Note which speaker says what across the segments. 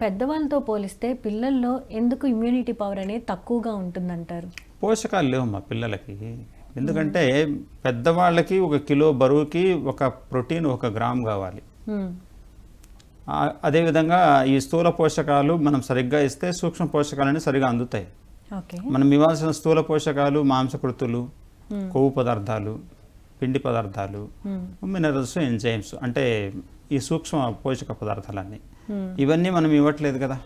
Speaker 1: పెద్దవాళ్ళతో పోలిస్తే పిల్లల్లో ఎందుకు ఇమ్యూనిటీ పవర్ అనేది తక్కువగా ఉంటుందంటారు?
Speaker 2: పోషకాలు లేవు మా పిల్లలకి. ఎందుకంటే పెద్దవాళ్ళకి ఒక కిలో బరువుకి ఒక ప్రోటీన్ ఒక గ్రామ్ కావాలి. అదేవిధంగా ఈ స్థూల పోషకాలు మనం సరిగ్గా ఇస్తే సూక్ష్మ పోషకాలన్నీ సరిగా అందుతాయి. మనం ఇవ్వాల్సిన స్థూల పోషకాలు మాంసకృతులు కొవ్వు పదార్థాలు పిండి పదార్థాలు. మినరల్స్ ఎంజైమ్స్ అంటే ఈ సూక్ష్మ పోషక పదార్థాలన్నీ. ఇవన్నీ మనం ఇవ్వట్లేదు కదా.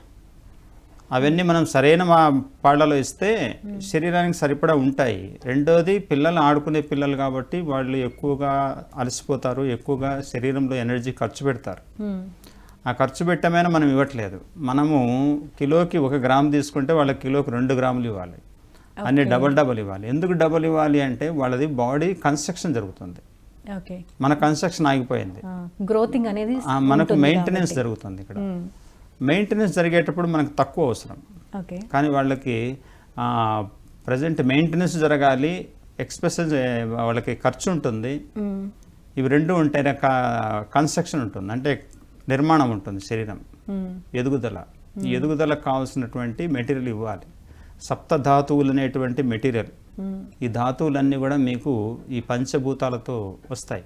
Speaker 2: అవన్నీ మనం సరైన మా పాళ్ళలో ఇస్తే శరీరానికి సరిపడా ఉంటాయి. రెండోది పిల్లలు ఆడుకునే పిల్లలు కాబట్టి వాళ్ళు ఎక్కువగా అలసిపోతారు ఎక్కువగా శరీరంలో ఎనర్జీ ఖర్చు పెడతారు. ఆ ఖర్చు పెట్టమైనా మనం ఇవ్వట్లేదు. మనము కిలోకి ఒక గ్రామ్ తీసుకుంటే వాళ్ళకి కిలోకి రెండు గ్రాములు ఇవ్వాలి. అన్ని డబల్ డబల్ ఇవ్వాలి. ఎందుకు డబల్ ఇవ్వాలి అంటే వాళ్ళది బాడీ కన్స్ట్రక్షన్ జరుగుతుంది. మన కన్స్ట్రక్షన్ ఆగిపోయింది.
Speaker 1: గ్రోతింగ్ అనేది
Speaker 2: మనకు మెయింటెనెన్స్. జరుగుతుంది ఇక్కడ. మెయింటెనెన్స్ జరిగేటప్పుడు మనకు తక్కువ అవసరం. కానీ వాళ్ళకి ప్రజెంట్ మెయింటెనెన్స్ జరగాలి ఎక్స్ప్రెషన్ వాళ్ళకి ఖర్చు ఉంటుంది.
Speaker 1: మ్మ్.
Speaker 2: ఇవి రెండు ఉంటేనే కన్స్ట్రక్షన్ ఉంటుంది. అంటే నిర్మాణం ఉంటుంది శరీరం.
Speaker 1: మ్మ్.
Speaker 2: ఎదుగుదల. ఎదుగుదలకు కావాల్సినటువంటి మెటీరియల్ ఇవ్వాలి. సప్త ధాతువులు అనేటువంటి మెటీరియల్. ఈ ధాతువులన్నీ కూడా మీకు ఈ పంచభూతాలతో వస్తాయి.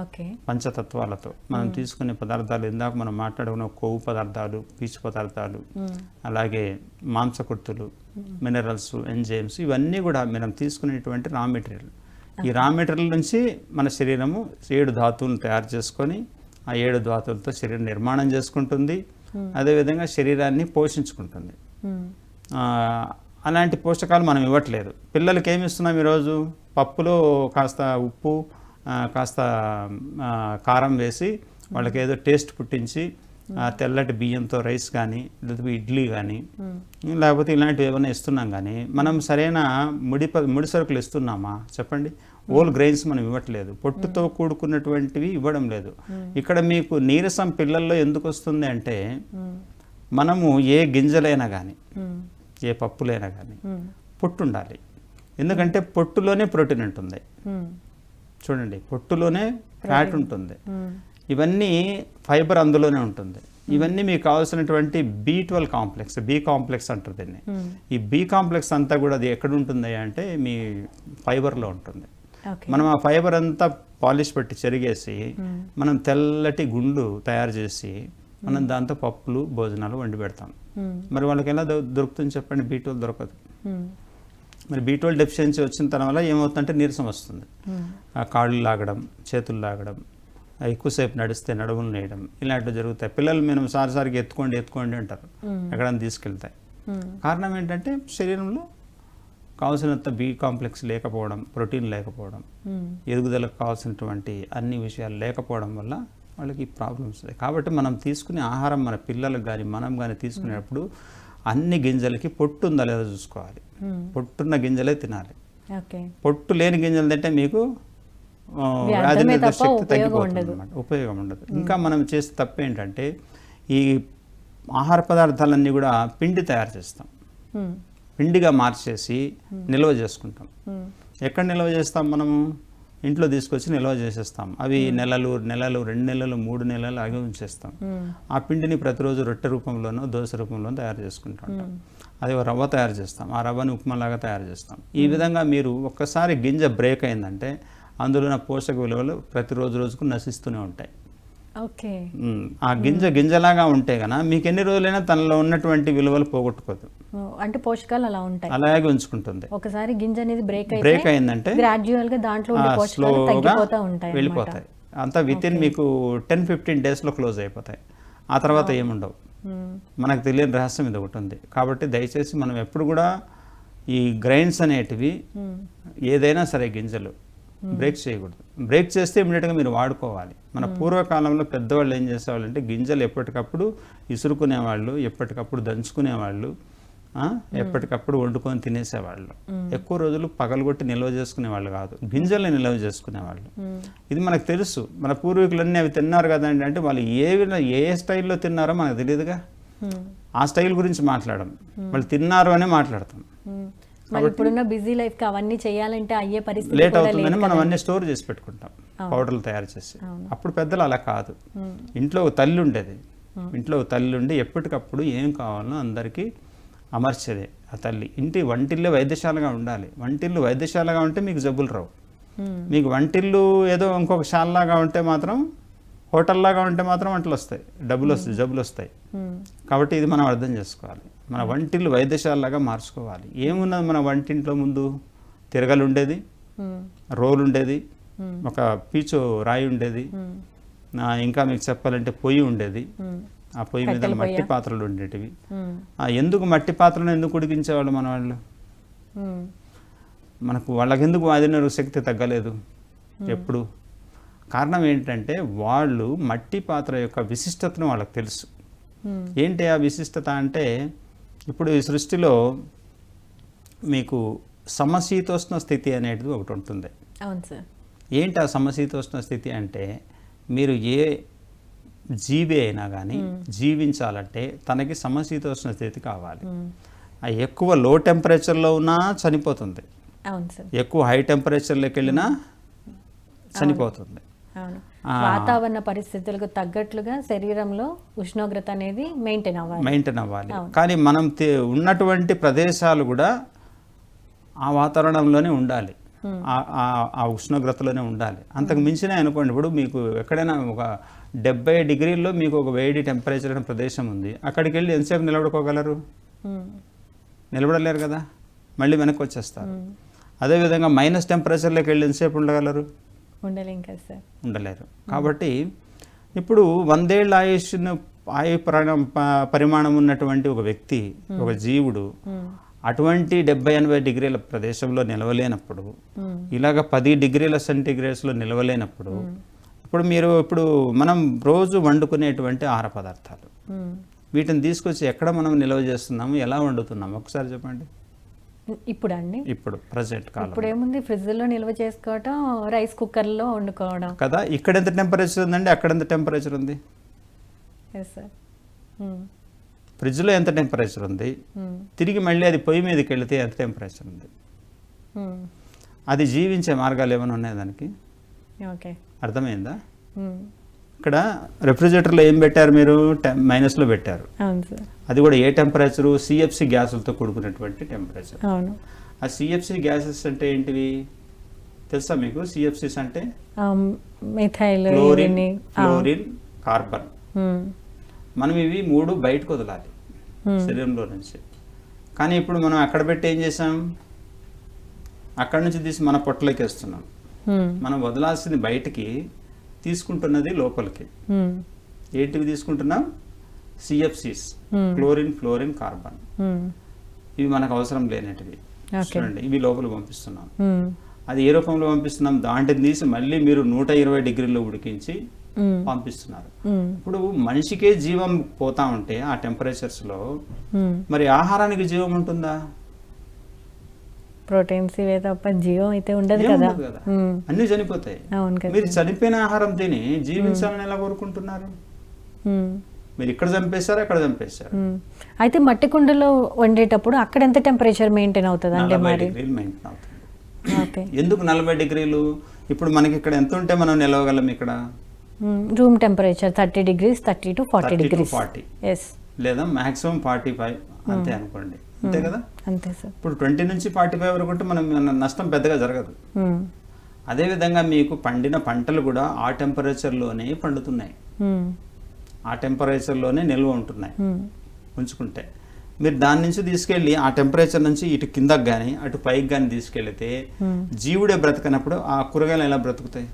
Speaker 1: ఓకే.
Speaker 2: పంచతత్వాలతో. మనం తీసుకునే పదార్థాలు ఇందాక మనం మాట్లాడుకున్న కొవ్వు పదార్థాలు పీచు పదార్థాలు. అలాగే మాంసకృతులు మినరల్స్ ఎంజైమ్స్ ఇవన్నీ కూడా మనం తీసుకునేటువంటి రా మెటీరియల్ ఈ రా మెటీరియల్ నుంచి మన శరీరము ఏడు ధాతువులను తయారు చేసుకొని ఆ ఏడు ధాతువులతో శరీరం నిర్మాణం చేసుకుంటుంది. అదేవిధంగా శరీరాన్ని పోషించుకుంటుంది. అలాంటి పోషకాలు మనం ఇవ్వట్లేదు. పిల్లలకి ఏమి ఇస్తున్నాం ఈరోజు? పప్పులో కాస్త ఉప్పు కాస్త కారం వేసి వాళ్ళకి ఏదో టేస్ట్ పుట్టించి తెల్లటి బియ్యంతో రైస్ కానీ లేకపోతే ఇడ్లీ కానీ లేకపోతే ఇలాంటివి ఏమైనా ఇస్తున్నాం కానీ మనం సరైన ముడి ముడి సరుకులు ఇస్తున్నామా? చెప్పండి. ఓల్ గ్రెయిన్స్ మనం ఇవ్వట్లేదు. పొట్టుతో కూడుకున్నటువంటివి ఇవ్వడం లేదు. ఇక్కడ మీకు నీరసం పిల్లల్లో ఎందుకు వస్తుంది అంటే. మనము ఏ గింజలైనా కానీ. ఏ పప్పులైనా కానీ. పొట్టు ఉండాలి ఎందుకంటే పొట్టులోనే ప్రోటీన్ ఉంటుంది. చూడండి పొట్టులోనే ఫ్యాట్ ఉంటుంది. ఇవన్నీ ఫైబర్ అందులోనే ఉంటుంది ఇవన్నీ మీకు కావాల్సినటువంటి B twelve complex B complex అంటారు దీన్ని. ఈ బి కాంప్లెక్స్ అంతా కూడా అది ఎక్కడ ఉంటుంది అంటే మీ ఫైబర్లో ఉంటుంది మనం ఆ ఫైబర్ అంతా పాలిష్ పెట్టి చెరిగేసి. మనం తెల్లటి గుండు తయారు చేసి మనం దాంతో పప్పులు భోజనాలు వండి పెడతాం. మరి వాళ్ళకి ఎలా దొరుకుతుంది చెప్పండి బీ ట్వెల్వ్ దొరకదు. మరి బీ ట్వెల్వ్ డెఫిషియన్సీ వచ్చిన తర్వాత వల్ల ఏమవుతుందంటే నీరసం వస్తుంది కాళ్ళు లాగడం చేతులు లాగడం ఎక్కువసేపు నడిస్తే నడుములు నేయడం ఇలాంటివి జరుగుతాయి పిల్లలు మేము సారిసారికి ఎత్తుకోండి ఎత్తుకోండి అంటారు. ఎక్కడైనా తీసుకెళ్తాయి. కారణం ఏంటంటే శరీరంలో కావాల్సినంత బి కాంప్లెక్స్ లేకపోవడం ప్రోటీన్ లేకపోవడం. ఎదుగుదలకు కావాల్సినటువంటి అన్ని విషయాలు లేకపోవడం వల్ల వాళ్ళకి ప్రాబ్లమ్స్ వస్తాయి కాబట్టి మనం తీసుకునే ఆహారం మన పిల్లలకు కానీ మనం కానీ తీసుకునేటప్పుడు అన్ని గింజలకి పొట్టు ఉందా లేదా చూసుకోవాలి.
Speaker 1: మ్మ్.
Speaker 2: పొట్టున్న గింజలే తినాలి. పొట్టు లేని గింజలు తింటే మీకు వ్యాధి శక్తి తగ్గిపోతుంది ఉపయోగం ఉండదు. ఇంకా మనం చేసే తప్పు ఏంటంటే ఈ ఆహార పదార్థాలన్నీ కూడా పిండి తయారు చేస్తాం.
Speaker 1: మ్మ్.
Speaker 2: పిండిగా మార్చేసి నిల్వ చేసుకుంటాం. ఎక్కడ నిల్వ చేస్తాం మనము ఇంట్లో తీసుకొచ్చి నిల్వ చేసేస్తాం. అవి నెలలు నెలలు రెండు నెలలు మూడు నెలలు అవి ఉంచేస్తాం.
Speaker 1: మ్మ్.
Speaker 2: ఆ పిండిని ప్రతిరోజు రొట్టె రూపంలోనో దోశ రూపంలోనో తయారు చేసుకుంటాం అది ఒక రవ్వ తయారు చేస్తాం. ఆ రవ్వని ఉప్మాలాగా తయారు చేస్తాం. ఈ విధంగా మీరు ఒక్కసారి గింజ బ్రేక్ అయిందంటే అందులో పోషక విలువలు ప్రతిరోజు రోజుకు నశిస్తూనే ఉంటాయి.
Speaker 1: ఓకే.
Speaker 2: ఆ గింజ గింజలాగా ఉంటే గన మీకు ఎన్ని రోజులైనా తనలో ఉన్నటువంటి విలువలు పోగొట్టుకోదు.
Speaker 1: అంటే పోషకాలు అలా ఉంటాయి.
Speaker 2: అలాగే ఉంచుకుంటుంది.
Speaker 1: ఒకసారి గింజ అనేది బ్రేక్
Speaker 2: బ్రేక్ అయిందంటే
Speaker 1: గ్రాడ్యువల్గా దాంట్లో పోషకాలు తగ్గిపోతూ ఉంటాయి.
Speaker 2: వెళ్ళిపోతాయి. అంతా విత్ ఇన్ మీకు టెన్ ఫిఫ్టీన్ డేస్లో క్లోజ్ అయిపోతాయి. ఆ తర్వాత ఏముండవు.
Speaker 1: మ్మ్.
Speaker 2: మనకు తెలియని రహస్యం ఇది ఒకటి ఉంది. కాబట్టి దయచేసి మనం ఎప్పుడు కూడా ఈ గ్రైన్స్ అనేటివి
Speaker 1: మ్మ్.
Speaker 2: ఏదైనా సరే గింజలు బ్రేక్ చేయకూడదు. బ్రేక్ చేస్తే ఇమీడియట్గా మీరు వాడుకోవాలి. మన పూర్వకాలంలో పెద్దవాళ్ళు ఏం చేసేవాళ్ళు అంటే గింజలు ఎప్పటికప్పుడు ఇసురుకునేవాళ్ళు ఎప్పటికప్పుడు దంచుకునేవాళ్ళు ఎప్పటికప్పుడు వండుకొని తినేసేవాళ్ళు. ఎక్కువ రోజులు పగలగొట్టి నిల్వ చేసుకునేవాళ్ళు కాదు. గింజల్ని నిల్వ చేసుకునేవాళ్ళు. ఇది మనకు తెలుసు. మన పూర్వీకులన్నీ అవి తిన్నారు కదండి అంటే వాళ్ళు ఏ ఏ స్టైల్లో తిన్నారో మనకు తెలియదుగా. ఆ స్టైల్ గురించి మాట్లాడడం. వాళ్ళు తిన్నారు అనే మాట్లాడతాం.
Speaker 1: ఇప్పుడున్న బిజీ లైఫ్ అవన్నీ చేయాలంటే అయ్యే పరిస్థితి
Speaker 2: లేట్ అవుతుందని మనం. అన్ని స్టోర్ చేసి పెట్టుకుంటాం. పౌడర్లు తయారు చేసి. అప్పుడు పెద్దలు అలా కాదు. ఇంట్లో ఒక తల్లి ఉండేది. ఇంట్లో ఒక తల్లి ఉండి ఎప్పటికప్పుడు ఏం కావాలో అందరికీ అమర్చేదే ఆ తల్లి. ఇంటి వంటిల్లే వైద్యశాలగా ఉండాలి. వంటిల్లు వైద్యశాలగా ఉంటే మీకు జబ్బులు రావు. మీకు వంటిల్లు ఏదో ఇంకొక శాలలాగా ఉంటే మాత్రం హోటల్లాగా ఉంటే మాత్రం వంటలు వస్తాయి. డబ్బులు వస్తాయి జబ్బులు వస్తాయి. కాబట్టి ఇది మనం అర్థం చేసుకోవాలి. మన వంటిల్లు వైద్యశాలలాగా మార్చుకోవాలి. ఏమున్నది మన వంటింట్లో ముందు? తిరగలు ఉండేది రోలు ఉండేది ఒక పీచు రాయి ఉండేది ఇంకా మీకు చెప్పాలంటే పొయ్యి ఉండేది ఆ పొయ్యి మీద మట్టి? పాత్రలు ఉండేటివి. ఎందుకు మట్టి పాత్రలను ఎందుకు ఉడికించేవాళ్ళు మన వాళ్ళు మనకు వాళ్ళకెందుకు ఆధీన శక్తి తగ్గలేదు ఎప్పుడు? కారణం ఏంటంటే వాళ్ళు మట్టి పాత్ర యొక్క విశిష్టతను వాళ్ళకి తెలుసు. ఏంటి ఆ విశిష్టత అంటే ఇప్పుడు ఈ సృష్టిలో మీకు సమశీతోష్ణ స్థితి అనేది ఒకటి ఉంటుంది.
Speaker 1: అవును సార్.
Speaker 2: ఏంటి ఆ సమశీతోష్ణ స్థితి అంటే మీరు ఏ జీవి అయినా కానీ జీవించాలంటే తనకి సమశీతోష్ణ స్థితి కావాలి. ఎక్కువ లో టెంపరేచర్లో ఉన్నా చనిపోతుంది.
Speaker 1: అవును సార్.
Speaker 2: ఎక్కువ హై టెంపరేచర్లోకి వెళ్ళినా చనిపోతుంది.
Speaker 1: వాతావరణ పరిస్థితులకు తగ్గట్లుగా శరీరంలో ఉష్ణోగ్రత అనేది మెయింటైన్ అవ్వాలి.
Speaker 2: మెయింటైన్ అవ్వాలి. కానీ మనం ఉన్నటువంటి ప్రదేశాలు కూడా ఆ వాతావరణంలోనే ఉండాలి. ఆ- ఆ- ఆ ఉష్ణోగ్రతలోనే ఉండాలి. అంతకు మించినే అనుకోండి ఇప్పుడు మీకు ఎక్కడైనా ఒక డెబ్బై డిగ్రీల్లో మీకు ఒక వేడి టెంపరేచర్ అయిన ప్రదేశం ఉంది. అక్కడికి వెళ్ళి ఎంతసేపు నిలబడుకోగలరు? నిలబడలేరు కదా? మళ్ళీ వెనక్కి వచ్చేస్తారు.
Speaker 1: ఉమ్,
Speaker 2: అదేవిధంగా మైనస్ టెంపరేచర్లోకి వెళ్ళి ఎంతసేపు ఉండగలరు?
Speaker 1: ఉండలేం కదా సార్.
Speaker 2: ఉండలేరు. కాబట్టి ఇప్పుడు వందేళ్ళ ఆయుష్ను ఆయు ప్రాణం పరిమాణం ఉన్నటువంటి ఒక వ్యక్తి ఒక జీవుడు అటువంటి డెబ్బై ఎనభై డిగ్రీల ప్రదేశంలో నిలవలేనప్పుడు ఇలాగ పది డిగ్రీల సెంటీగ్రేడ్స్లో నిలవలేనప్పుడు ఇప్పుడు మీరు ఇప్పుడు మనం రోజు వండుకునేటువంటి ఆహార పదార్థాలు. వీటిని తీసుకొచ్చి ఎక్కడ మనం నిల్వ చేస్తున్నాము? ఎలా వండుతున్నాము? ఒకసారి చెప్పండి.
Speaker 1: ఇప్పుడు అండి
Speaker 2: ఇప్పుడు ప్రజెంట్ కాలం.
Speaker 1: ఇప్పుడు ఏముంది ఫ్రిడ్జ్లో నిల్వ చేసుకోవటం రైస్ కుక్కర్లో వండుకోవడం.
Speaker 2: కదా? ఇక్కడ ఎంత టెంపరేచర్ ఉందండి? అక్కడ ఎంత టెంపరేచర్ ఉంది?
Speaker 1: ఉమ్,
Speaker 2: ఫ్రిడ్జ్లో ఎంత టెంపరేచర్ ఉంది?
Speaker 1: ఉమ్,
Speaker 2: తిరిగి మళ్ళీ అది పొయ్యి మీదకి వెళితే ఎంత టెంపరేచర్ ఉంది?
Speaker 1: ఉమ్,
Speaker 2: అది జీవించే మార్గాలు ఏమైనా ఉన్నాయి దానికి?
Speaker 1: ఓకే
Speaker 2: అర్థమైందా? ఇక్కడ రెఫ్రిజిరేటర్లో ఏం పెట్టారు మీరు? మైనస్లో పెట్టారు. అది కూడా ఏ టెంపరేచరు సిఎఫ్సి గ్యాసులతో కూడుకున్నటువంటి టెంపరేచర్ ఆ సిఎఫ్సి గ్యాసెస్ అంటే ఏంటివి? తెలుసా మీకు? సిఎఫ్సిస్ అంటే?
Speaker 1: మిథైల్
Speaker 2: క్లోరిన్ కార్బన్ మనం ఇవి మూడు బయటకు వదలాలి. శరీరంలో నుంచి. కానీ ఇప్పుడు మనం అక్కడ పెట్టి ఏం చేసాం అక్కడ నుంచి తీసి మన పొట్టలోకి వేస్తున్నాం. మనం వదలాల్సింది బయటికి తీసుకుంటున్నది లోపలికి. ఏంటివి తీసుకుంటున్నాం? సిఎఫ్సిస్. Chlorine fluorine carbon. ఇవి మనకు అవసరం లేనటివి చూడండి ఇవి లోపల పంపిస్తున్నాం. అది ఏ రూపంలో పంపిస్తున్నాం? దాంటిని తీసి మళ్ళీ మీరు నూట ఇరవై డిగ్రీల్లో ఉడికించి పంపిస్తున్నారు. ఇప్పుడు మనిషికే జీవం పోతా ఉంటే ఆ టెంపరేచర్స్లో
Speaker 1: ఉమ్.
Speaker 2: మరి ఆహారానికి జీవం ఉంటుందా?
Speaker 1: ప్రోటీన్స్ ఇవే తప్ప జీవం అయితే ఉండదు కదా.
Speaker 2: అన్నీ చనిపోతాయి.
Speaker 1: అవును కదా.
Speaker 2: మీరు చనిపోయిన ఆహారం తిని జీవించాలని ఎలా కోరుకుంటున్నారు? మీరు ఇక్కడ చంపేశారు అక్కడ చంపేశారు?
Speaker 1: ఉమ్. అయితే మట్టి కుండలో వండేటప్పుడు అక్కడ ఎంత టెంపరేచర్ మెయింటైన్ అవుతుంది అంటే మరి?
Speaker 2: మెయింటైన్ అవుతుంది. ఎందుకు నలభై డిగ్రీలు? ఇప్పుడు మనకి ఇక్కడ ఎంత ఉంటే మనం నిలవగలం ఇక్కడ?
Speaker 1: Room temperature thirty degrees thirty to forty
Speaker 2: 30 to
Speaker 1: degrees
Speaker 2: 40.
Speaker 1: Yes
Speaker 2: లేదా మాక్సిమం ఫార్టీ ఫైవ్ అంతే అనుకోండి. అంతే కదా?
Speaker 1: అంతే సార్.
Speaker 2: ఇప్పుడు ట్వంటీ నుంచి ఫార్టీ ఫైవ్ వరకు మనం నష్టం పెద్దగా జరగదు. అదేవిధంగా మీకు పండిన పంటలు కూడా ఆ టెంపరేచర్లోనే పండుతున్నాయి. ఆ టెంపరేచర్లోనే నిల్వ ఉంటున్నాయి ఉంచుకుంటే. మీరు దాని నుంచి తీసుకెళ్ళి ఆ టెంపరేచర్ నుంచి ఇటు కిందకి కానీ అటు పైకి కానీ తీసుకెళ్తే జీవుడే బ్రతకనప్పుడు ఆ కూరగాయలు ఎలా బ్రతుకుతాయి?